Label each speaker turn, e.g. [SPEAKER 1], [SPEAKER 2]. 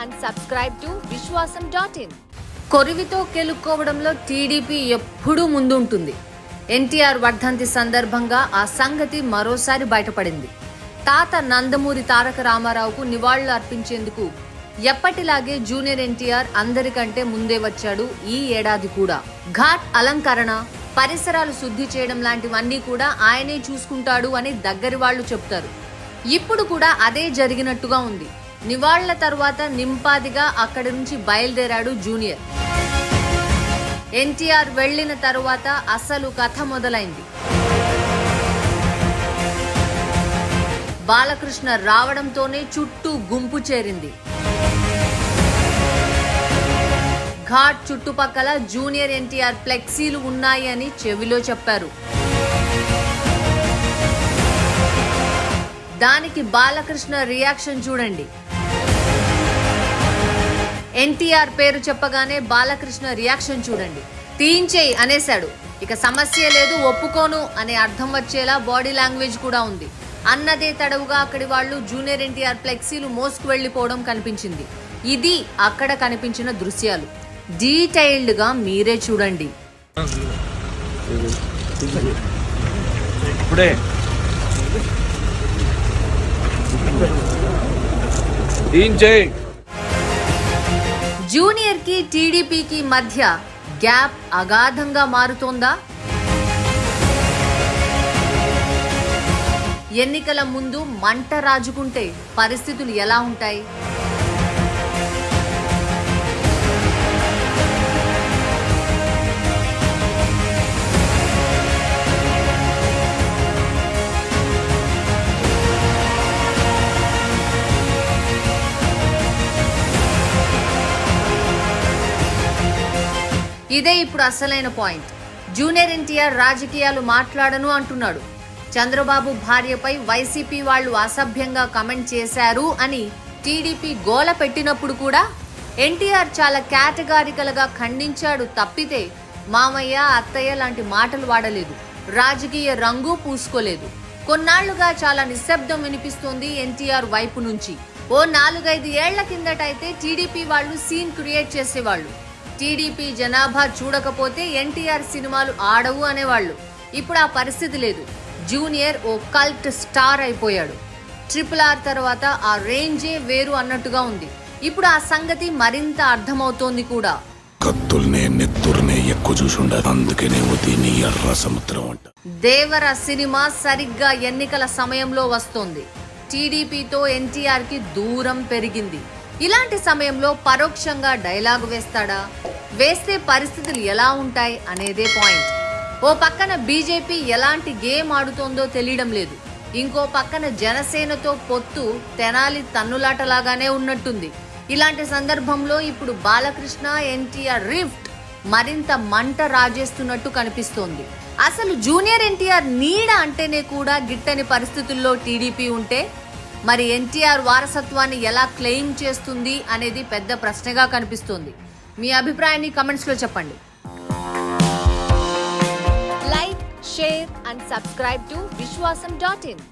[SPEAKER 1] And subscribe to Viswasam dot in
[SPEAKER 2] కొరివితో కెలుక్కోవడంలో TDP ఎప్పుడూ ముందుంటుంది. ఎన్టీఆర్ వర్ధంతి సందర్భంగా ఆ సంగతి మరోసారి బయటపడింది. తాత నందమూరి తారక రామారావుకు నివాళులు అర్పించేందుకు ఎప్పటిలాగే జూనియర్ ఎన్టీఆర్ అందరికంటే ముందే వచ్చాడు ఈ ఏడాది కూడా. ఘాట్ అలంకరణ పరిసరాలు శుద్ధి చేయడం లాంటివన్నీ కూడా ఆయనే చూసుకుంటాడు అని దగ్గరి వాళ్ళు చెప్తారు. ఇప్పుడు కూడా అదే జరిగినట్టుగా ఉంది. నివాళుల తర్వాత నింపాదిగా అక్కడి నుంచి బయలుదేరాడు జూనియర్. ఎన్టీఆర్ వెళ్ళిన తరువాత అసలు కథ మొదలైంది. బాలకృష్ణ రావడంతోనే చుట్టూ గుంపు చేరింది. ఘాట్ చుట్టుపక్కల జూనియర్ ఎన్టీఆర్ ఫ్లెక్సీలు ఉన్నాయి అని చెవిలో చెప్పారు. దానికి బాలకృష్ణ రియాక్షన్ చూడండి. ఎన్టీఆర్ పేరు చెప్పగానే బాలకృష్ణ రియాక్షన్ చూడండి. తీయించేయి అనేశాడు. ఇక సమస్య లేదు ఒప్పుకోను అనే అర్థం వచ్చేలా బాడీ లాంగ్వేజ్ కూడా ఉంది. అన్నదే తడవుగా అక్కడి వాళ్ళు జూనియర్ ఎన్టీఆర్ ఫ్లెక్సీలు మోసుకు వెళ్ళిపోవడం కనిపించింది. ఇది అక్కడ కనిపించిన దృశ్యాలు. డీటెయిల్డ్గా మీరే చూడండి.
[SPEAKER 3] ఇప్పుడే.
[SPEAKER 2] జూనియర్కి టీడీపీకి మధ్య గ్యాప్ అగాధంగా మారుతోందా? ఎన్నికల ముందు మంట రాజుకుంటే పరిస్థితులు ఎలా ఉంటాయి? ఇదే ఇప్పుడు అసలైన పాయింట్. జూనియర్ ఎన్టీఆర్ రాజకీయాలు మాట్లాడను అంటున్నాడు. చంద్రబాబు భార్యపై వైసీపీ వాళ్ళు అసభ్యంగా కమెంట్ చేశారు అని టీడీపీ గోల పెట్టినప్పుడు కూడా ఎన్టీఆర్ చాలా కేటగారికలుగా ఖండించాడు తప్పితే మామయ్య అత్తయ్య లాంటి మాటలు వాడలేదు. రాజకీయ రంగు పూసుకోలేదు. కొన్నాళ్ళుగా చాలా నిశ్శబ్దం వినిపిస్తోంది ఎన్టీఆర్ వైపు నుంచి. ఓ నాలుగైదు ఏళ్ళ కిందటైతే టీడీపీ వాళ్ళు సీన్ క్రియేట్ చేసేవాళ్ళు. టీడీపీ జనాభా చూడకపోతే ఎన్టీఆర్ సినిమాలు ఆడవు అనేవాళ్ళు. ఇప్పుడు ఆ పరిస్థితి లేదు. జూనియర్ ఓ కల్ట్ స్టార్ అయిపోయాడు. ట్రిపుల్ ఆర్ తర్వాత ఆ రేంజే వేరు అన్నట్టుగా ఉంది. ఇప్పుడు ఆ సంగతి మరింత అర్థమవుతోంది కూడా.
[SPEAKER 4] కత్తుల్నే నెత్తుర్నే ఎక్కువ చూసుండదు. అందుకేనేమో దీన్ని ఎర్ర సముద్రం అంట.
[SPEAKER 2] దేవర సినిమా సరిగ్గా ఎన్నికల సమయంలో వస్తోంది. టీడీపీతో ఎన్టీఆర్కి దూరం పెరిగింది. ఇలాంటి సమయంలో పరోక్షంగా డైలాగ్ వేస్తాడా? వేస్తే పరిస్థితులు ఎలా ఉంటాయి అనేదే పాయింట్. ఓ పక్కన బీజేపీ ఎలాంటి గేమ్ ఆడుతోందో తెలియడం లేదు. ఇంకో పక్కన జనసేనతో పొత్తు తెనాలి తన్నులాటలాగానే ఉన్నట్టుంది. ఇలాంటి సందర్భంలో ఇప్పుడు బాలకృష్ణ ఎన్టీఆర్ రిఫ్ట్ మరింత మంట రాజేస్తున్నట్టు కనిపిస్తోంది. అసలు జూనియర్ ఎన్టీఆర్ నీడ అంటేనే కూడా గిట్టని పరిస్థితుల్లో టీడీపీ ఉంటే? మరి ఎన్టీఆర్ వారసత్వాన్ని ఎలా క్లెయిమ్ చేస్తుంది అనేది పెద్ద ప్రశ్నగా కనిపిస్తోంది. మీ అభిప్రాయాన్ని కమెంట్స్లో చెప్పండి.
[SPEAKER 1] Like share and subscribe to Vishwasam dot in